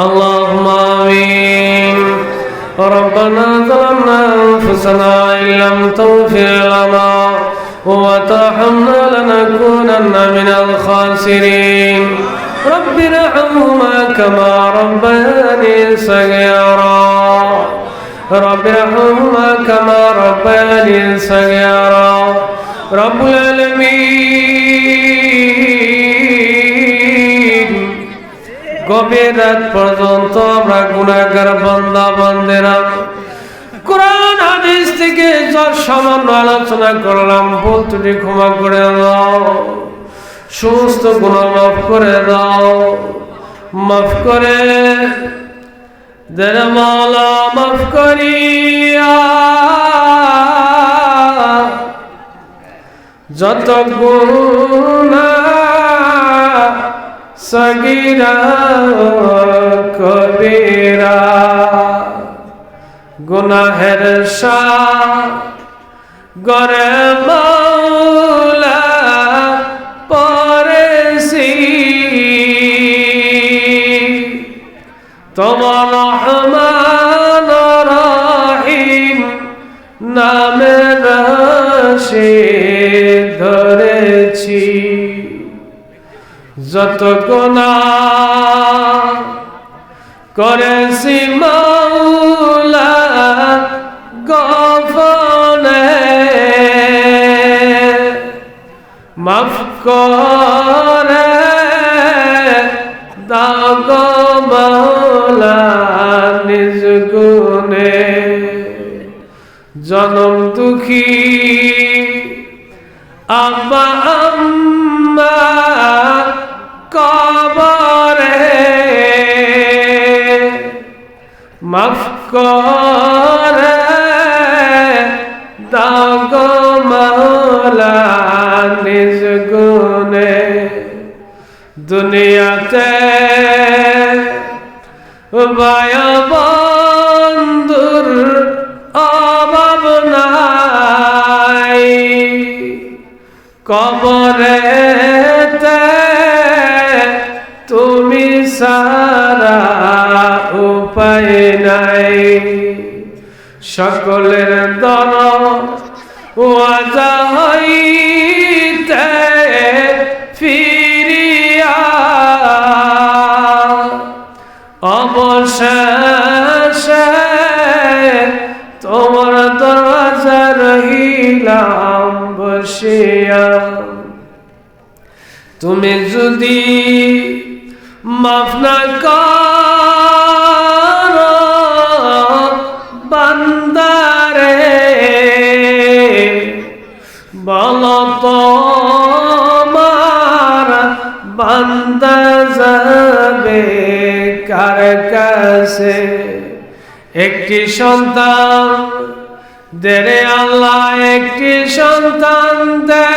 اللهم آمين. ربنا ظلمنا أنفسنا إن لم تغفر لنا وترحمنا لنكونن من الخاسرين. رب ارحمهما كما ربياني صغيرا. رب ارحمهما كما ربياني صغيرا. رب العالمين. গভীর রাত পর্যন্ত আমরা গুণাগার বান্দা, বান্দেরা। কোরআন, হাদিস থেকে যার সামান্য আলোচনা করলাম, ভুল ত্রুটি ক্ষমা করে দাও। সমস্ত গুণ মাফ করে দাও। মাফ করে দেরে মালা মাফ করিয়া যত গুণা সগিরা কবিরা। গুনাহের গরে মৌলা পরেছি তোমার করেছি মাওলা গফনে। মাফ করে দাও গো মাওলা নিজ গুণে। জনম দুঃখী আব্বা মাফ করে দাও গো মাওলা নিজ গুণে। দুনিয়াতে বায়া বন্ধুর অভাব নাই। কবরেতে সকলের দর বান্দারে বল তোমার বান্দা যাবে কার কাছে? একটি সন্তান দেরে আল্লাহ, একটি সন্তান দে।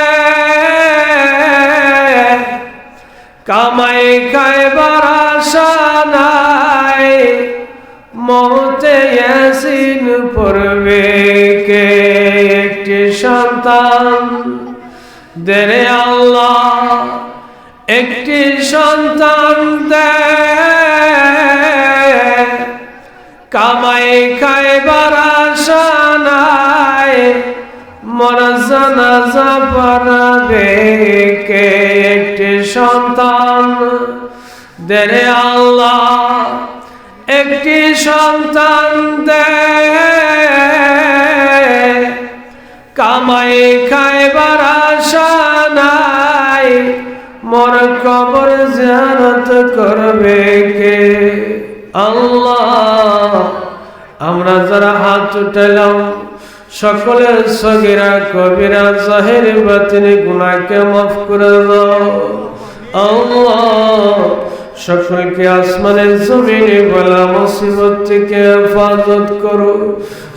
কামাই খাইবার আশা নাই। মতে ইয়াসিন পড়বে কে একটি সন্তান। দেরে আল্লাহ একটি সন্তান দে কামাই খাইবার আশা নাই মর জানাজা পড়বে কে একটি সন্তান। দেরে আল্লাহ সন্তান দে কামাই খাইবার আশা নাই, মর কবর জানত করবে কে? আল্লাহ, আমরা যারা হাত উঠালাম সকলের সগিরা কবিরা জাহের বাতিনি গুনাকে মাফ করে দাও। আল্লাহ সকলকে আসমানের জমিনে বলা মুসিবত থেকে হেফাজত করো।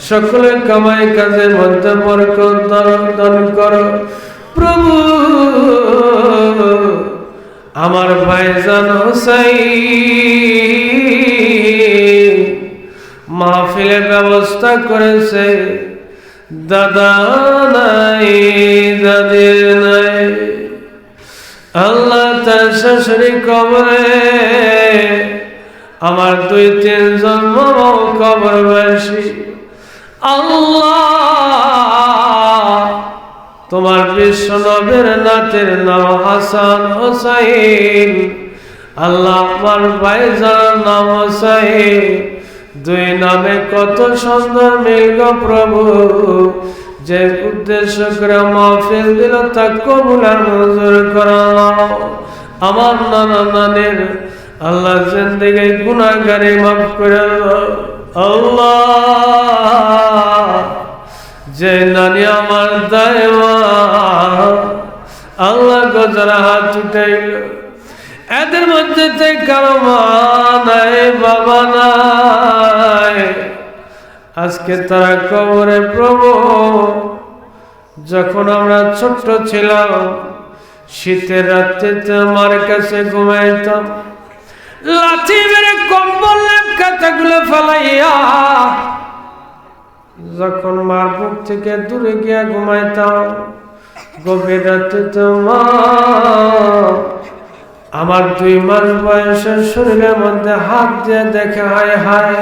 সকলে কামাই কাজের মধ্যে বরকত দান করো। প্রভু, আমার ভাইজান হোসাই মাহফিলের ব্যবস্থা করেছে। দাদা নাই, দাদির নাই। আল্লাহ তার শাশুড়ি কবরে, আমার দুই তিনজন মামাও কবরবাসী আল্লাহ, তোমার বিশ্ব নাতের নাম হাসান হোসাইন। আল্লাহ আমার ভাইজান নাম হোসাইন। দুই নামে কত সুন্দর মিল গো প্রভু। যে উদ্দেশ্য করে মাহফিল দিল, তা কবুল আর মঞ্জুর করা আমার নানা নানের আল্লাহ জিন্দগি গুনাহগারি মাফ করে। আল্লাহ, যে নানি আমার দায়মা আল্লাহ গজরা হাত উঠাইল, এদের মধ্যে কারও মা নাই, বাবা নাই আজকে তারা কবরে প্রভু। যখন আমরা ছোট্ট ছিলাম, শীতের রাত্রিতে আমার কাছে ঘুমাইতাম লাঠি মেরে কম্বল কাঁচাগুলো ফেলাইয়া যখন মার বুক থেকে দূরে গিয়া ঘুমাইতাম, গভীর রাত্রিতে মা, আমার দুই মাস বয়সের শরীরের মধ্যে হাত দিয়ে দেখে হায় হায়।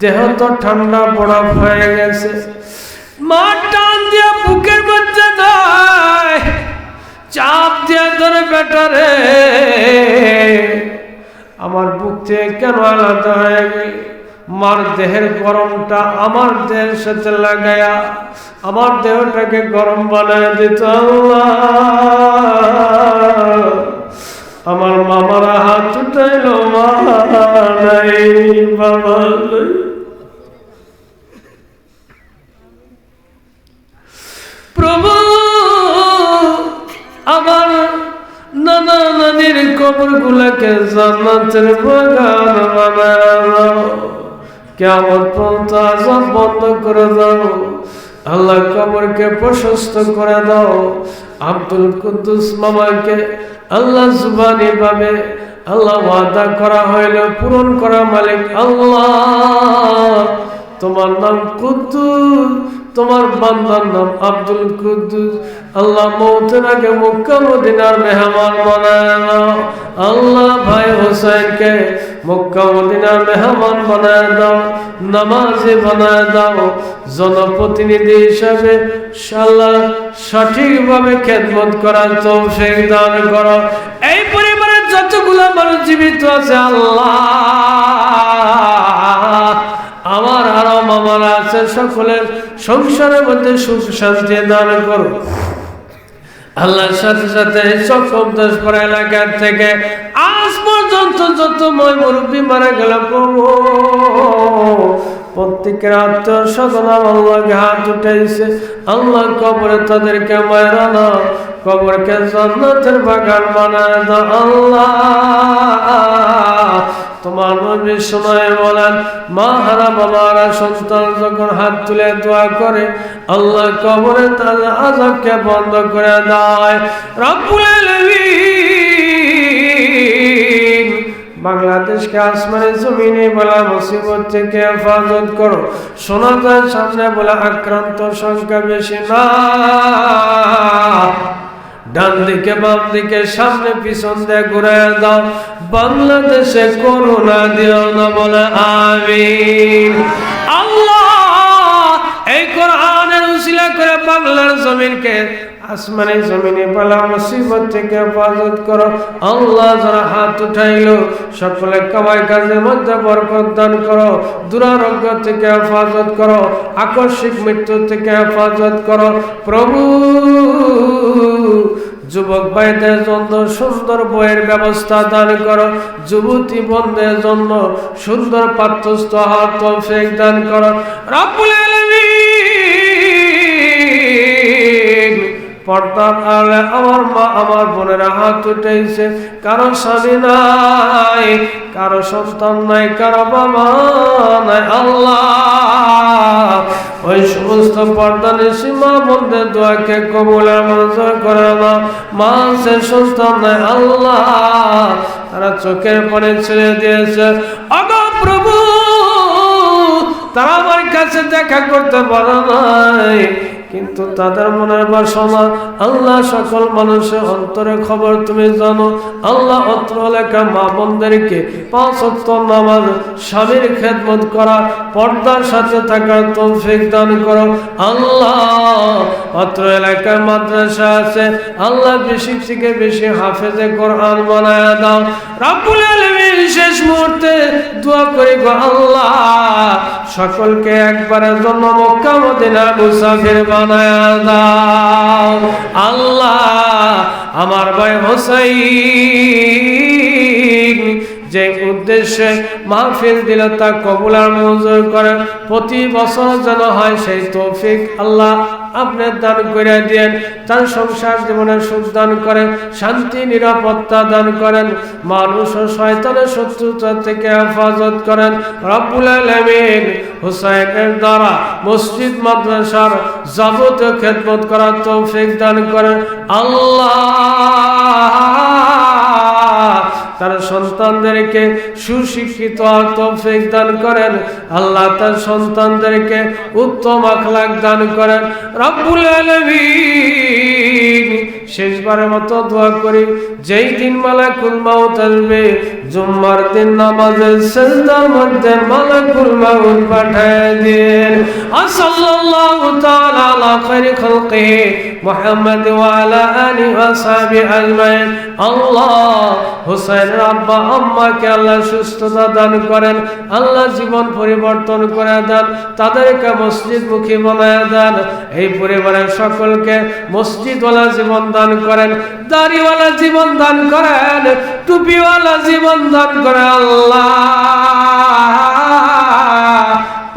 দেহ তো ঠান্ডা বরফ হয়ে গেছে। মা টান দিয়ে বুকের মধ্যে চাপ দিয়ে ধরে বেটারে আমার বুক থেকে কেন আলাদা হয়ে গেল? মার দেহের গরমটা আমার দেহের সাথে লাগায়া, আমার দেহটাকে গরম বানায় দিত আমার মামারা হাত উঠাইল, মা নাই, বাবা নাই। প্রভু আমার নানা নানির কবর গুলাকে জান্নাতের বাগান কেমন বন্ধ করে দাও। আল্লাহ কবরকে প্রশস্ত করে দাও। আব্দুল কুদ্দুস মামাকে আল্লাহ জুবানি পাবে আল্লাহ ওয়াদা করা হইল, পূরণ করা মালিক আল্লাহ। তোমার নাম কুদ্দুস তোমার বান্দার নাম আব্দুল কুদ্দুস। আল্লাহ মৌতের আগে মক্কা, মদিনার মেহমান বানায় দাও। আল্লাহ ভাই হোসেনকে মক্কা, মদিনার মেহমান বানায় দাও। নামাজে বানায় দাও। জনপ্রতিনিধি হিসাবে সাল্লাহ সঠিকভাবে খেদমত করার তৌফিক দান করো। এই পরিবারের যতগুলো মানুষ জীবিত আছে, আল্লাহ আমার আরাম আমার আছে, সকলের সংসারের মধ্যে সুখ শান্তি দান করো। আল্লাহর সাথে সাথে চকম দশপুর এলাকার থেকে আজ পর্যন্ত যত মই মুরব্বী মারা গেল প্রভু প্রত্যেকের আত্মীয় স্বজন আল্লাহকে হাত উঠাইছে। আল্লাহ কবরে তাদেরকে মায়েরা না কবরকে জান্নাতের বাগান বানায় দাও আল্লাহ। তোমার নবী সময় বলেন, মা হারা বাবারা সন্তান যখন হাত তুলে দোয়া করে, আল্লাহ কবরে তাদের আজাবকে বন্ধ করে দেয়। বাংলাদেশকে আসমানে জমিনে বলা মুসিবত থেকে হেফাজত করো। শোনা যায় সামনে বলে, আক্রান্ত সংখ্যা বেশি না। ডান দিকে, বাম দিকে, সামনে, পিছন দিয়ে ঘুরে দাও বাংলাদেশে করোনা দিও না বলে আমি আল্লাহ এই করে বাংলার জমিনকে আসমানে জমিনে পালা মুসিবত থেকে হেফাজত করো। আল্লাহ যারা হাত উঠাইল, সকলে কামাই কাজের মধ্যে বরকত দান করো। দুরারোগ্য থেকে হেফাজত করো। আকস্মিক মৃত্যু থেকে হেফাজত করো। প্রভু, যুবক ভাইদের জন্য সুন্দর বইয়ের ব্যবস্থা দান করো। যুবতী বন্ধের জন্য সুন্দর পাত্রস্থ হাত দান করো। রব্বুল পর্দার আলে আমার মা আমার বোনেরা হাত উঠেছে কারও স্বামী নাই, কারও সন্তান নাই, কারও বাবা নাই, আল্লাহ। ওই সমস্ত পর্দানে সীমা বন্ধে দোয়াকে কবুল মঞ্জুর করে না মাসের সন্তান নাই, আল্লাহ। তারা চোখের পরে ছেড়ে দিয়েছে, অগ প্রভু, তারা আমার কাছে দেখা করতে পারে নাই কিন্তু তাদের মনের বাসনা, আল্লাহ সকল মানুষের অন্তরে খবর তুমি জানো। আল্লাহ অত্র এলাকা মা বোনদেরকে পাঁচ অক্ত নামাজ, স্বামীর খেদমত করা, পর্দার সাথে থাকার তৌফিক দান করো। আল্লাহ অত্র এলাকার মাদ্রাসা আছে, আল্লাহ বেশি থেকে বেশি হাফেজে কোরআন বানায় দাও। রাব্বুল আলামিন শেষ মুহূর্তে দোয়া করি গো আল্লাহ, সকলকে একবারের জন্য মক্কা, মদিনা, মুসাফির আল্লাহ আমার ভাই হোসাইন। যে উদ্দেশ্যে মাহফিল দিল তা কবুলার মঞ্জুর করেন প্রতি বছর যেন হয় সেই তৌফিক আল্লাহ আপনি দান করে দিয়েন। তার সংসার জীবনে সুখ দান করেন শান্তি, নিরাপত্তা দান করেন। মানুষ ও শয়তানের শত্রুতা থেকে হেফাজত করেন। রব্বুল আলামিন হুসাইনের দ্বারা মসজিদ, মাদ্রাসার যাবতীয় খেদমত করার তৌফিক দান করেন। আল্লাহ তার সন্তানদেরকে সুশিক্ষিত তৌফিক দান করেন। আল্লাহ তার সন্তানদেরকে উত্তম আখলাক দান করেন। রব্বুল আলামিন শেষবারের মতো দোয়া করি, যেই দিন মালাকুল মাউত আসবে জুম্মার দিন নামাজের সেজদার মধ্যে মালাকুল মাউত পাঠায় দিন। সাল্লাল্লাহু তাআলা আলা খায়রি খালকিহি মুহাম্মদ ওয়া আলা আলিহি ওয়া সাহবিহি আজমাইন। আল্লাহ হুসাইনের আব্বা আম্মাকে আল্লাহ সুস্থতা দান করেন, আল্লাহ জীবন পরিবর্তন করে দেন, তাদেরকে মসজিদ মুখী বানায় দেন। এই পরিবারের সকলকে মসজিদওয়ালা জীবন দান করেন, দাড়িওয়ালা জীবন দান করেন টুপিওয়ালা জীবন দান করেন আল্লাহ।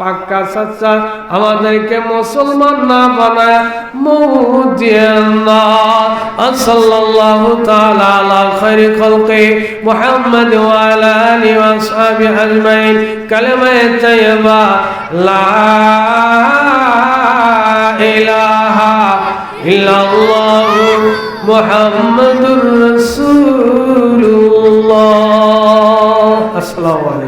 পাক্কা সাচ্চা আমাদেরকে মুসলমান না বানায় না সাল্লাল্লাহু তাআলা আলা খায়রি খালকি মুহাম্মদ ওয়া আলা আলিহি ওয়া আসহাবিহি আজমাইন। কালেমা তাইয়্যিবা, লা ইলাহা ইল্লাল্লাহু মুহাম্মদ রহমতুল্লাহ আসসালামু আলাইকুম